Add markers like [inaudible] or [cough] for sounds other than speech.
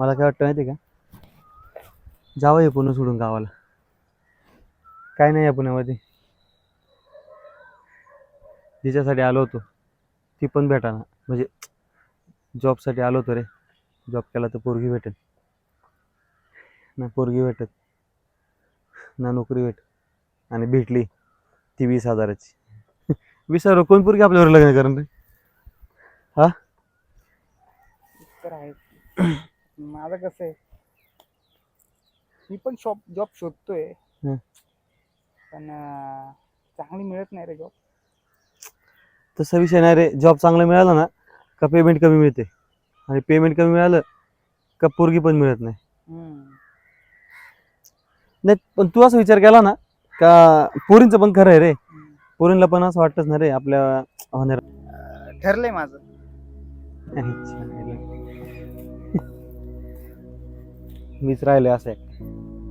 मला काय वाटतं माहिती आहे का? जावं हे पुणे सोडून गावाला. काय नाही या पुण्यामध्ये. जिच्यासाठी आलो होतो. ती पण भेटाना. म्हणजे जॉबसाठी आलो होतो रे. जॉब केला तर पोरगी भेटेल. ना पोरगी भेटत. ना नोकरी भेट. आणि भेटली ती वीस हजाराची. [laughs] वीस हजार कोण पोरगी आपल्यावर लग्न करून रे तर आहे माझं कसं आहे? मी पण शॉप जॉब शोधतोय. हं. पण अं, चांगली मिळत नाही रे जॉब तसा विषय नाही रे. जॉब चांगला मिळाला ना का पेमेंट कमी मिळते? आणि पेमेंट कमी मिळालं का पोरगी पण मिळत नाही? नाही पण तू असा विचार केला ना का पोरींचं पण खरं आहे रे. पोरींला पण असं वाटतच ना रे आपल्या होणार. ठरलंय माझं. मीच राहिले असं. आहे